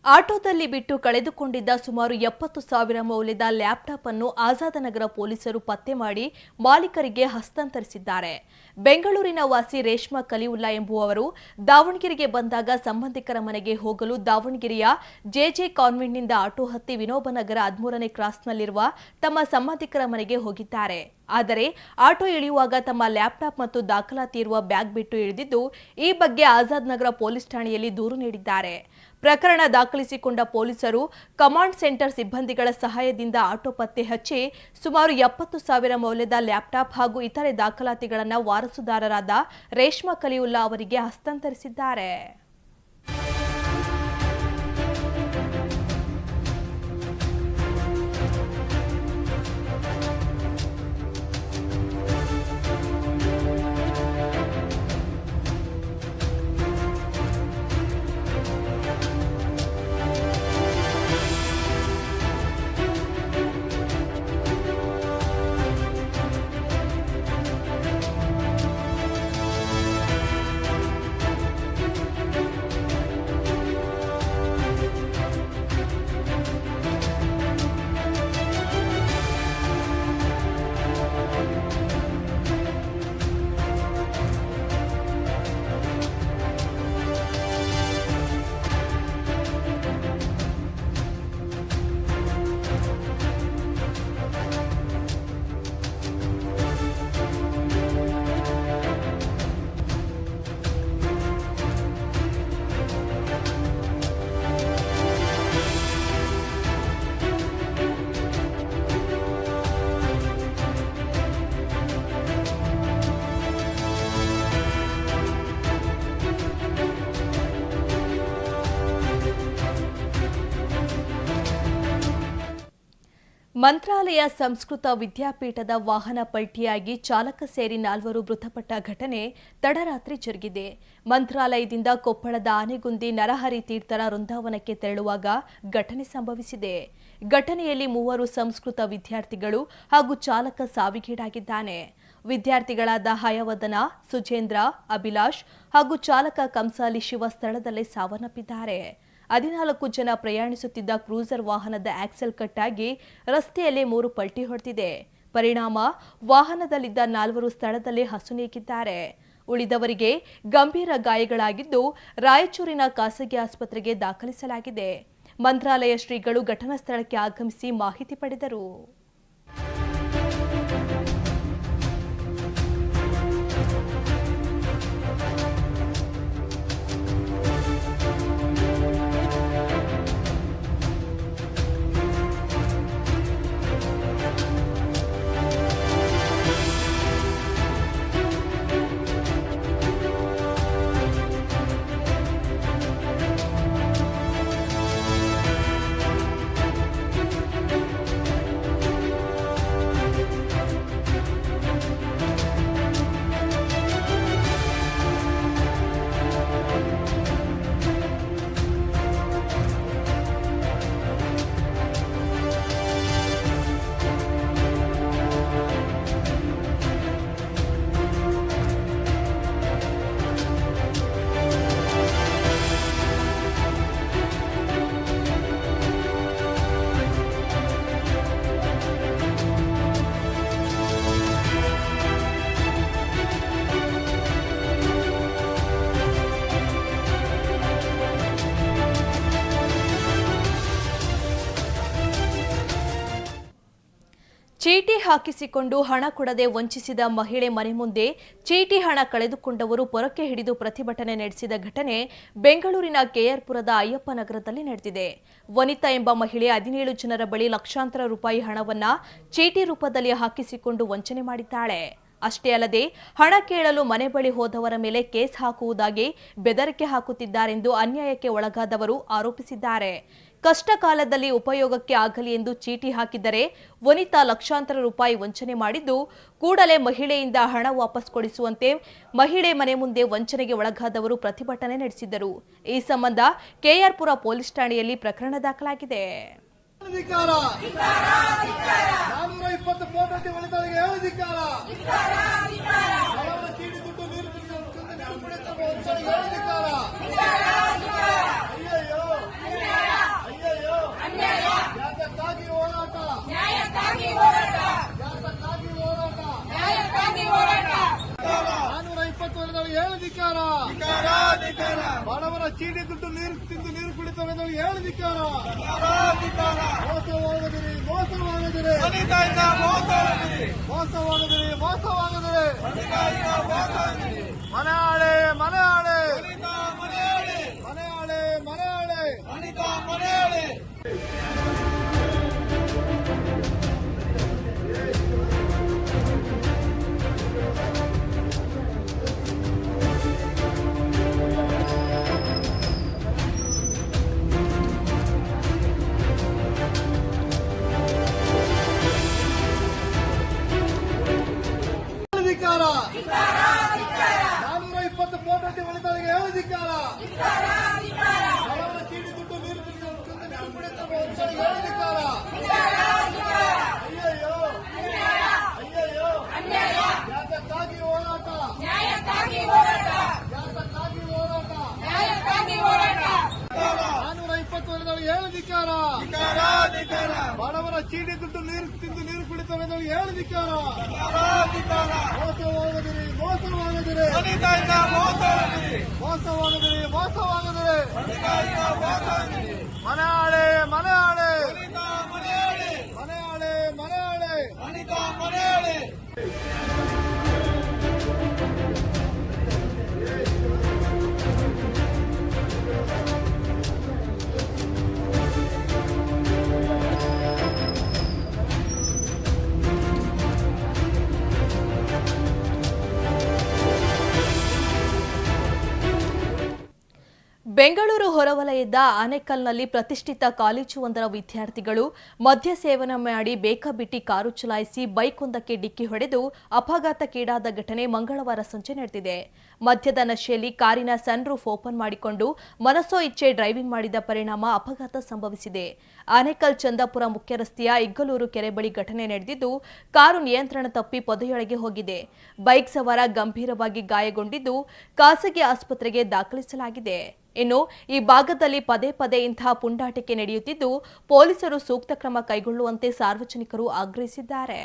ಆಟೋದಲ್ಲಿ ಬಿಟ್ಟು ಕಳೆದುಕೊಂಡಿದ್ದ ಸುಮಾರು ಎಪ್ಪತ್ತು ಸಾವಿರ ಮೌಲ್ಯದ ಲ್ಯಾಪ್ಟಾಪ್ ಅನ್ನು ಆಜಾದನಗರ ಪೊಲೀಸರು ಪತ್ತೆ ಮಾಡಿ ಮಾಲೀಕರಿಗೆ ಹಸ್ತಾಂತರಿಸಿದ್ದಾರೆ. ಬೆಂಗಳೂರಿನ ವಾಸಿ ರೇಷ್ಮಾ ಕಲಿವುಲ್ಲಾ ಎಂಬುವವರು ದಾವಣಗೆರೆಗೆ ಬಂದಾಗ ಸಂಬಂಧಿಕರ ಮನೆಗೆ ಹೋಗಲು ದಾವಣಗೆರೆಯ ಜೆಜೆ ಕಾನ್ವೆಂಟ್ನಿಂದ ಆಟೋ ಹತ್ತಿ ವಿನೋಬನಗರ ಹದಿಮೂರನೇ ಕ್ರಾಸ್ನಲ್ಲಿರುವ ತಮ್ಮ ಸಂಬಂಧಿಕರ ಮನೆಗೆ ಹೋಗಿದ್ದಾರೆ. ಆದರೆ ಆಟೋ ಇಳಿಯುವಾಗ ತಮ್ಮ ಲ್ಯಾಪ್ಟಾಪ್ ಮತ್ತು ದಾಖಲಾತಿ ಇರುವ ಬ್ಯಾಗ್ ಬಿಟ್ಟು ಇಳಿದಿದ್ದು ಈ ಬಗ್ಗೆ ಆಜಾದ್ ನಗರ ಪೊಲೀಸ್ ಠಾಣೆಯಲ್ಲಿ ದೂರು ನೀಡಿದ್ದಾರೆ. ಪ್ರಕರಣ ದಾಖಲಿಸಿಕೊಂಡ ಪೊಲೀಸರು ಕಮಾಂಡ್ ಸೆಂಟರ್ ಸಿಬ್ಬಂದಿಗಳ ಸಹಾಯದಿಂದ ಆಟೋ ಪತ್ತೆ ಹಚ್ಚಿ ಸುಮಾರು ಎಪ್ಪತ್ತು ಸಾವಿರ ಮೌಲ್ಯದ ಲ್ಯಾಪ್ಟಾಪ್ ಹಾಗೂ ಇತರೆ ದಾಖಲಾತಿಗಳನ್ನು ವಾರಸುದಾರರಾದ ರೇಷ್ಮಾ ಕಲಿಯುಲ್ಲಾ ಅವರಿಗೆ ಹಸ್ತಾಂತರಿಸಿದ್ದಾರೆ. ಮಂತ್ರಾಲಯ ಸಂಸ್ಕೃತ ವಿದ್ಯಾಪೀಠದ ವಾಹನ ಪಲ್ಟಿಯಾಗಿ ಚಾಲಕ ಸೇರಿ ನಾಲ್ವರು ಮೃತಪಟ್ಟ ಘಟನೆ ತಡರಾತ್ರಿ ಜರುಗಿದೆ. ಮಂತ್ರಾಲಯದಿಂದ ಕೊಪ್ಪಳದ ಆನೆಗುಂದಿ ನರಹರಿ ತೀರ್ಥರ ವೃಂದಾವನಕ್ಕೆ ತೆರಳುವಾಗ ಘಟನೆ ಸಂಭವಿಸಿದೆ. ಘಟನೆಯಲ್ಲಿ ಮೂವರು ಸಂಸ್ಕೃತ ವಿದ್ಯಾರ್ಥಿಗಳು ಹಾಗೂ ಚಾಲಕ ಸಾವಿಗೀಡಾಗಿದ್ದಾನೆ. ವಿದ್ಯಾರ್ಥಿಗಳಾದ ಹಯವದನ, ಸುಜೇಂದ್ರ, ಅಭಿಲಾಷ್ ಹಾಗೂ ಚಾಲಕ ಕಂಸಾಲಿ ಶಿವ ಸ್ಥಳದಲ್ಲೇ ಸಾವನ್ನಪ್ಪಿದ್ದಾರೆ. ಹದಿನಾಲ್ಕು ಜನ ಪ್ರಯಾಣಿಸುತ್ತಿದ್ದ ಕ್ರೂಸರ್ ವಾಹನದ ಆಕ್ಸೆಲ್ ಕಟ್ಟಾಗಿ ರಸ್ತೆಯಲ್ಲೇ ಮೂರು ಪಲ್ಟಿ ಹೊಡೆದಿದೆ. ಪರಿಣಾಮ, ವಾಹನದಲ್ಲಿದ್ದ ನಾಲ್ವರು ಸ್ಥಳದಲ್ಲೇ ಹಸುನೀಗಿದ್ದಾರೆ ಉಳಿದವರಿಗೆ ಗಂಭೀರ ಗಾಯಗಳಾಗಿದ್ದು ರಾಯಚೂರಿನ ಖಾಸಗಿ ಆಸ್ಪತ್ರೆಗೆ ದಾಖಲಿಸಲಾಗಿದೆ. ಮಂತ್ರಾಲಯ ಶ್ರೀಗಳು ಘಟನಾ ಸ್ಥಳಕ್ಕೆ ಆಗಮಿಸಿ ಮಾಹಿತಿ ಪಡೆದರು. ಹಾಕಿಸಿಕೊಂಡು ಹಣ ಕೊಡದೆ ವಂಚಿಸಿದ ಮಹಿಳೆ ಮನೆ ಮುಂದೆ ಚೀಟಿ ಹಣ ಕಳೆದುಕೊಂಡವರು ಪೊರಕೆ ಹಿಡಿದು ಪ್ರತಿಭಟನೆ ನಡೆಸಿದ ಘಟನೆ ಬೆಂಗಳೂರಿನ ಕೆಆರ್ಪುರದ ಅಯ್ಯಪ್ಪ ನಗರದಲ್ಲಿ ನಡೆದಿದೆ. ವನಿತಾ ಎಂಬ ಮಹಿಳೆ ಹದಿನೇಳು ಜನರ ಬಳಿ ಲಕ್ಷಾಂತರ ರೂಪಾಯಿ ಹಣವನ್ನ ಚೀಟಿ ರೂಪದಲ್ಲಿ ಹಾಕಿಸಿಕೊಂಡು ವಂಚನೆ ಮಾಡಿದ್ದಾಳೆ. ಅಷ್ಟೇ ಅಲ್ಲದೆ ಹಣ ಕೇಳಲು ಮನೆ ಬಳಿ ಹೋದವರ ಮೇಲೆ ಕೇಸ್ ಹಾಕುವುದಾಗಿ ಬೆದರಿಕೆ ಹಾಕುತ್ತಿದ್ದಾರೆಂದು ಅನ್ಯಾಯಕ್ಕೆ ಒಳಗಾದವರು ಆರೋಪಿಸಿದ್ದಾರೆ. ಕಷ್ಟ ಕಾಲದಲ್ಲಿ ಉಪಯೋಗಕ್ಕೆ ಆಗಲಿ ಎಂದು ಚೀಟಿ ಹಾಕಿದ್ದರೆ ವನಿತಾ ಲಕ್ಷಾಂತರ ರೂಪಾಯಿ ವಂಚನೆ ಮಾಡಿದ್ದು, ಕೂಡಲೇ ಮಹಿಳೆಯಿಂದ ಹಣ ವಾಪಸ್ ಕೊಡಿಸುವಂತೆ ಮಹಿಳೆ ಮನೆ ಮುಂದೆ ವಂಚನೆಗೆ ಒಳಗಾದವರು ಪ್ರತಿಭಟನೆ ನಡೆಸಿದ್ದರು. ಈ ಸಂಬಂಧ ಕೆಆರ್ಪುರ ಪೊಲೀಸ್ ಠಾಣೆಯಲ್ಲಿ ಪ್ರಕರಣ ದಾಖಲಾಗಿದೆ. ಧಿಕ್ಕಾರ ಬಡವರ ಚೀಟಿ ದುಡ್ಡು ನೀರು ತಿಂದು ನೀರು ಕುಡಿತವೆ ಏನು ಧಿಕ್ಕಾರ ಮೋಸವಾಗದಿರಿ ಮೋಸವಾಗದಿರಿ ಮೋಸವಾಗದಿರಿ ಮೋಸವಾಗದಿರಿ ಮನೆ ಆಳೆ ಮನೆ ಇಪ್ಪತ್ತು ವರ್ಷದವರಿಗೆ ಏನು ಧಿಕ್ಕಾರ ಬಡವರ ಚೀಟಿ ದುಡ್ಡು ನೀರು ತಿಂದು ನೀರು ಕುಡಿತವೆ ಏನು ಧಿಕ್ಕಾರ ಮೋಸವಾಗದಿರಿ ಮೋಸವಾಗದಿರಿ ಮೋಸವಾಗದಿರಿ ಮೋಸವಾಗದಿರಿ ಮನೆ ಆಳೆ ಮನೆ ಆಳೆ ಮನೆ ಬೆಂಗಳೂರು ಹೊರವಲಯದ ಆನೆಕಲ್ನಲ್ಲಿ ಪ್ರತಿಷ್ಠಿತ ಕಾಲೇಜೊಂದರ ವಿದ್ಯಾರ್ಥಿಗಳು ಮದ್ಯ ಸೇವನೆ ಮಾಡಿ ಬೇಕಾಬಿಟ್ಟಿ ಕಾರು ಚಲಾಯಿಸಿ ಬೈಕೊಂದಕ್ಕೆ ಡಿಕ್ಕಿ ಹೊಡೆದು ಅಪಘಾತಕ್ಕೀಡಾದ ಘಟನೆ ಮಂಗಳವಾರ ಸಂಜೆ ನಡೆದಿದೆ. ಮದ್ಯದ ನಶೆಯಲ್ಲಿ ಕಾರಿನ ಸನ್ರೂಫ್ ಓಪನ್ ಮಾಡಿಕೊಂಡು ಮನಸ್ಸೋ ಇಚ್ಛೆ ಡ್ರೈವಿಂಗ್ ಮಾಡಿದ ಪರಿಣಾಮ ಅಪಘಾತ ಸಂಭವಿಸಿದೆ. ಆನೆಕಲ್ ಚಂದಾಪುರ ಮುಖ್ಯ ರಸ್ತೆಯ ಇಗ್ಗಲೂರು ಕೆರೆ ಬಳಿ ಘಟನೆ ನಡೆದಿದ್ದು ಕಾರು ನಿಯಂತ್ರಣ ತಪ್ಪಿ ಪೊದೆಯೊಳಗೆ ಹೋಗಿದೆ. ಬೈಕ್ ಸವಾರ ಗಂಭೀರವಾಗಿ ಗಾಯಗೊಂಡಿದ್ದು ಖಾಸಗಿ ಆಸ್ಪತ್ರೆಗೆ ದಾಖಲಿಸಲಾಗಿದೆ. ಇನ್ನು ಈ ಭಾಗದಲ್ಲಿ ಪದೇ ಪದೇ ಇಂತಹ ಪುಂಡಾಟಿಕೆ ನಡೆಯುತ್ತಿದ್ದು ಪೊಲೀಸರು ಸೂಕ್ತ ಕ್ರಮ ಕೈಗೊಳ್ಳುವಂತೆ ಸಾರ್ವಜನಿಕರು ಆಗ್ರಹಿಸಿದ್ದಾರೆ.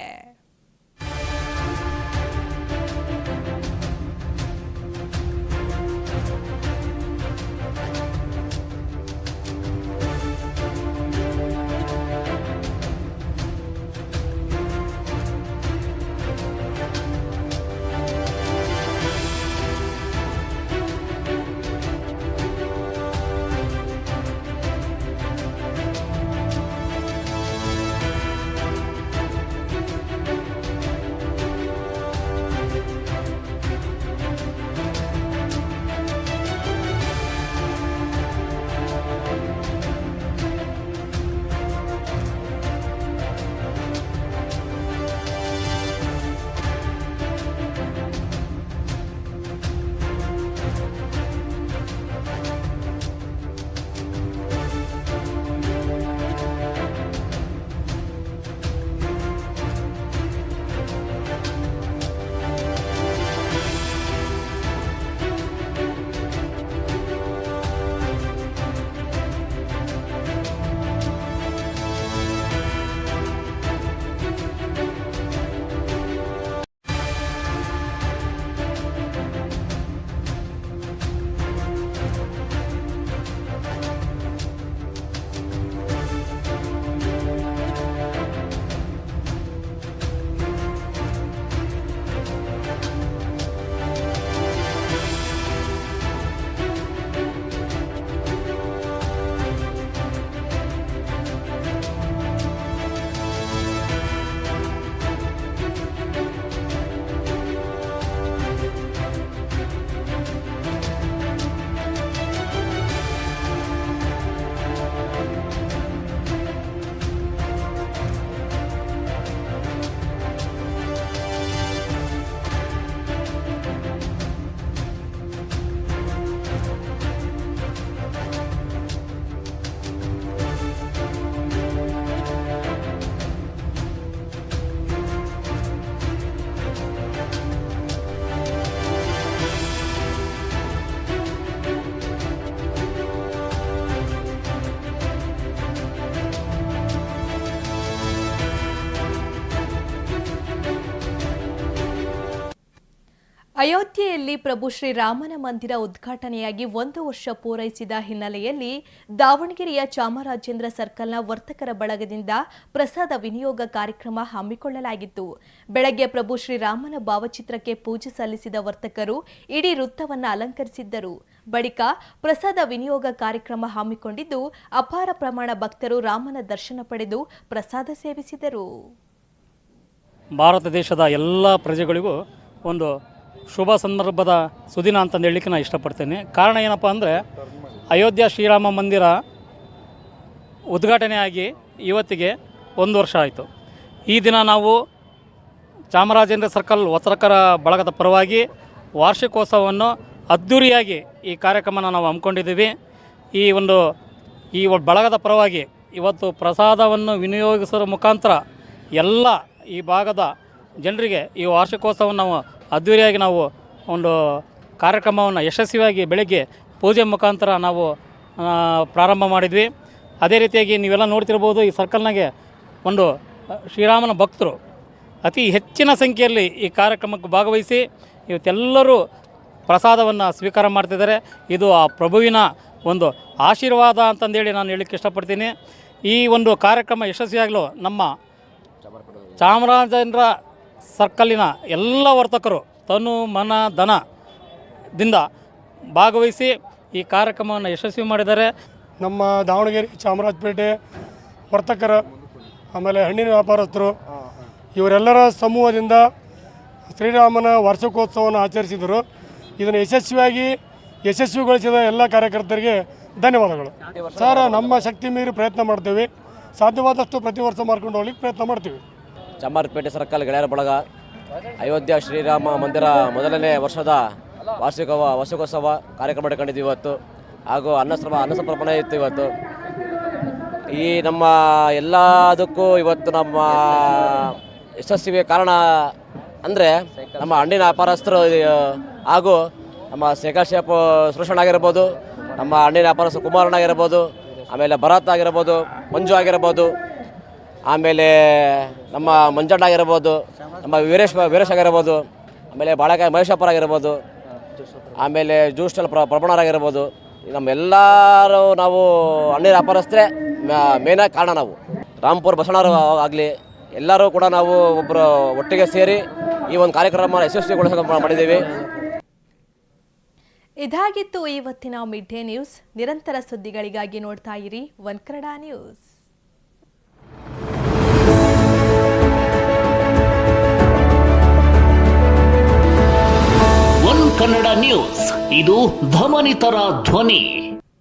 ಅಯೋಧ್ಯೆಯಲ್ಲಿ ಪ್ರಭು ಶ್ರೀರಾಮನ ಮಂದಿರ ಉದ್ಘಾಟನೆಯಾಗಿ ಒಂದು ವರ್ಷ ಪೂರೈಸಿದ ಹಿನ್ನೆಲೆಯಲ್ಲಿ ದಾವಣಗೆರೆಯ ಚಾಮರಾಜೇಂದ್ರ ಸರ್ಕಲ್ನ ವರ್ತಕರ ಬಳಗದಿಂದ ಪ್ರಸಾದ ವಿನಿಯೋಗ ಕಾರ್ಯಕ್ರಮ ಹಮ್ಮಿಕೊಳ್ಳಲಾಗಿತ್ತು. ಬೆಳಗ್ಗೆ ಪ್ರಭು ಶ್ರೀರಾಮನ ಭಾವಚಿತ್ರಕ್ಕೆ ಪೂಜೆ ಸಲ್ಲಿಸಿದ ವರ್ತಕರು ಇಡೀ ವೃತ್ತವನ್ನು ಅಲಂಕರಿಸಿದ್ದರು. ಬಳಿಕ ಪ್ರಸಾದ ವಿನಿಯೋಗ ಕಾರ್ಯಕ್ರಮ ಹಮ್ಮಿಕೊಂಡಿದ್ದು ಅಪಾರ ಪ್ರಮಾಣ ಭಕ್ತರು ರಾಮನ ದರ್ಶನ ಪಡೆದು ಪ್ರಸಾದ ಸೇವಿಸಿದರು. ಭಾರತ ದೇಶದ ಎಲ್ಲ ಪ್ರಜೆಗಳಿಗೂ ಒಂದು ಶುಭ ಸಂದರ್ಭದ ಸುದಿನ ಅಂತಂದು ಹೇಳಲಿಕ್ಕೆ ನಾನು ಇಷ್ಟಪಡ್ತೇನೆ. ಕಾರಣ ಏನಪ್ಪ ಅಂದರೆ, ಅಯೋಧ್ಯ ಶ್ರೀರಾಮ ಮಂದಿರ ಉದ್ಘಾಟನೆಯಾಗಿ ಇವತ್ತಿಗೆ ಒಂದು ವರ್ಷ ಆಯಿತು. ಈ ದಿನ ನಾವು ಚಾಮರಾಜೇಂದ್ರ ಸರ್ಕಲ್ ವತ್ರಕರ ಬಳಗದ ಪರವಾಗಿ ವಾರ್ಷಿಕೋತ್ಸವವನ್ನು ಅದ್ಧೂರಿಯಾಗಿ ಈ ಕಾರ್ಯಕ್ರಮನ ನಾವು ಹಮ್ಮಿಕೊಂಡಿದ್ದೀವಿ. ಈ ಒಂದು, ಈ ಬಳಗದ ಪರವಾಗಿ ಇವತ್ತು ಪ್ರಸಾದವನ್ನು ವಿನಿಯೋಗಿಸುವ ಮುಖಾಂತರ ಎಲ್ಲ ಈ ಭಾಗದ ಜನರಿಗೆ ಈ ವಾರ್ಷಿಕೋತ್ಸವವನ್ನು ನಾವು ಅದ್ಧೂರಿಯಾಗಿ ನಾವು ಒಂದು ಕಾರ್ಯಕ್ರಮವನ್ನು ಯಶಸ್ವಿಯಾಗಿ ಬೆಳಗ್ಗೆ ಪೂಜೆ ಮುಖಾಂತರ ನಾವು ಪ್ರಾರಂಭ ಮಾಡಿದ್ವಿ. ಅದೇ ರೀತಿಯಾಗಿ ನೀವೆಲ್ಲ ನೋಡ್ತಿರ್ಬೋದು ಈ ಸರ್ಕಲ್ನಾಗೆ ಒಂದು ಶ್ರೀರಾಮನ ಭಕ್ತರು ಅತಿ ಹೆಚ್ಚಿನ ಸಂಖ್ಯೆಯಲ್ಲಿ ಈ ಕಾರ್ಯಕ್ರಮಕ್ಕೆ ಭಾಗವಹಿಸಿ ಇವತ್ತೆಲ್ಲರೂ ಪ್ರಸಾದವನ್ನು ಸ್ವೀಕಾರ ಮಾಡ್ತಿದ್ದಾರೆ. ಇದು ಆ ಪ್ರಭುವಿನ ಒಂದು ಆಶೀರ್ವಾದ ಅಂತಂದೇಳಿ ನಾನು ಹೇಳಲಿಕ್ಕೆ ಇಷ್ಟಪಡ್ತೀನಿ. ಈ ಒಂದು ಕಾರ್ಯಕ್ರಮ ಯಶಸ್ವಿಯಾಗಲು ನಮ್ಮ ಚಾಮರಾಜೇಂದ್ರ ಸರ್ಕಲ್ಲಿನ ಎಲ್ಲ ವರ್ತಕರು ತನು ಮನ ಧನದಿಂದ ಭಾಗವಹಿಸಿ ಈ ಕಾರ್ಯಕ್ರಮವನ್ನು ಯಶಸ್ವಿ ಮಾಡಿದ್ದಾರೆ. ನಮ್ಮ ದಾವಣಗೆರೆ ಚಾಮರಾಜಪೇಟೆ ವರ್ತಕರ ಆಮೇಲೆ ಹಣ್ಣಿನ ವ್ಯಾಪಾರಸ್ಥರು ಇವರೆಲ್ಲರ ಸಮೂಹದಿಂದ ಶ್ರೀರಾಮನ ವಾರ್ಷಿಕೋತ್ಸವವನ್ನು ಆಚರಿಸಿದರು. ಇದನ್ನು ಯಶಸ್ವಿಯಾಗಿ ಯಶಸ್ವಿಗೊಳಿಸಿದ ಎಲ್ಲ ಕಾರ್ಯಕರ್ತರಿಗೆ ಧನ್ಯವಾದಗಳು. ಸರ್ ನಮ್ಮ ಶಕ್ತಿ ಮೀರಿ ಪ್ರಯತ್ನ ಮಾಡ್ತೀವಿ. ಸಾಧ್ಯವಾದಷ್ಟು ಪ್ರತಿ ವರ್ಷ ಮಾಡ್ಕೊಂಡು ಹೋಗ್ಲಿಕ್ಕೆ ಪ್ರಯತ್ನ ಮಾಡ್ತೀವಿ. ಚಾಮರಾಜಪೇಟೆ ಸರ್ಕಲ್ ಗೆಳೆಯರ ಬಳಗ ಅಯೋಧ್ಯ ಶ್ರೀರಾಮ ಮಂದಿರ ಮೊದಲನೇ ವರ್ಷದ ವಾರ್ಷಿಕ ವಾರ್ಷಿಕೋತ್ಸವ ಕಾರ್ಯಕ್ರಮ ಇಟ್ಕೊಂಡಿದ್ದೀವಿ ಇವತ್ತು. ಹಾಗೂ ಅನ್ನಸಮ ಅನ್ನಸಮರ್ಪಣೆ ಇತ್ತು ಇವತ್ತು. ಈ ನಮ್ಮ ಎಲ್ಲದಕ್ಕೂ ಇವತ್ತು ನಮ್ಮ ಯಶಸ್ವಿಗೆ ಕಾರಣ ಅಂದರೆ ನಮ್ಮ ಹಣ್ಣಿನ ವ್ಯಾಪಾರಸ್ಥರು ಹಾಗೂ ನಮ್ಮ ಶೇಖರ್ ಶೇಪ್ ಆಗಿರ್ಬೋದು, ನಮ್ಮ ಹಣ್ಣಿನ ವ್ಯಾಪಾರಸ್ಥರು ಕುಮಾರಣ್ಣ ಆಗಿರ್ಬೋದು, ಆಮೇಲೆ ಭರತ್ ಆಗಿರ್ಬೋದು, ಮಂಜು ಆಗಿರ್ಬೋದು ಆಮೇಲೆ ನಮ್ಮ ಮಂಜಣ್ಣ ಆಗಿರ್ಬೋದು, ನಮ್ಮ ವೀರೇಶ್ ವೀರೇಶ್ ಆಗಿರ್ಬೋದು, ಆಮೇಲೆ ಬಾಳೆಕಾಯಿ ಮಹೇಶಪ್ಪರ್ ಆಗಿರ್ಬೋದು, ಆಮೇಲೆ ಜ್ಯೂಸ್ಟಲ್ ಪ್ರ ಪ್ರಭಣರಾಗಿರ್ಬೋದು ನಮ್ಮೆಲ್ಲರೂ ನಾವು ಹಣ್ಣಿನ ವ್ಯಾಪಾರಸ್ಥರೇ ಮೇನಾಗಿ ಕಾರಣ ನಾವು. ರಾಮ್ಪುರ್ ಬಸವಣ್ಣರು ಆಗಲಿ, ಎಲ್ಲರೂ ಕೂಡ ನಾವು ಒಬ್ಬರು ಒಟ್ಟಿಗೆ ಸೇರಿ ಈ ಒಂದು ಕಾರ್ಯಕ್ರಮ ಯಶಸ್ವಿಗೊಳಿಸ ಮಾಡಿದ್ದೀವಿ. ಇದಾಗಿತ್ತು ಇವತ್ತಿನ ಮಿಡ್ ಡೇ ನ್ಯೂಸ್. ನಿರಂತರ ಸುದ್ದಿಗಳಿಗಾಗಿ ನೋಡ್ತಾ ಇರಿ one Kannada news. Kannada news. ಇದು ಧಮನಿತರ ಧ್ವನಿ.